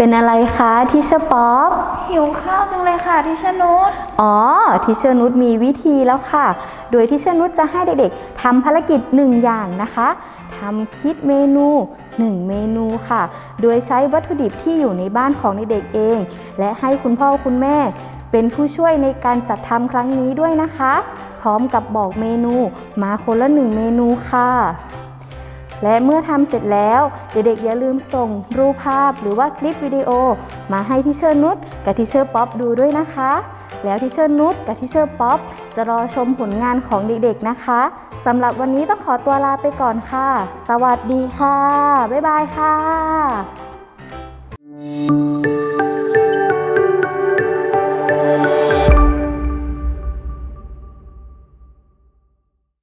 เป็นอะไรคะทิเชอร์ป๊อปหิวข้าวจังเลยค่ะที่ชนุชอ๋อทิเชอร์นุชมีวิธีแล้วค่ะ โดยทิเชอร์นุชจะให้เด็กๆทำภารกิจหนึ่งอย่างนะคะทำคิดเมนู 1 เมนูค่ะ โดยใช้วัตถุดิบที่อยู่ในบ้านของเด็กๆเอง และให้คุณพ่อคุณแม่ เป็นผู้ช่วยในการจัดทำครั้งนี้ด้วยนะคะ พร้อมกับบอกเมนูมาคนละหนึ่งเมนูค่ะ และเมื่อทำเสร็จแล้ว เด็กๆอย่าลืมส่งรูปภาพหรือว่าคลิปวิดีโอ มาให้ทิเชอร์นุชกับทิเชอร์ป๊อปดูด้วยนะคะ แล้วทิเชอร์นุชกับทิเชอร์ป๊อปจะรอชมผลงานของเด็กๆนะคะสำหรับวันนี้ต้องขอตัวลาไปก่อนค่ะ สวัสดีค่ะ บ๊ายบายค่ะ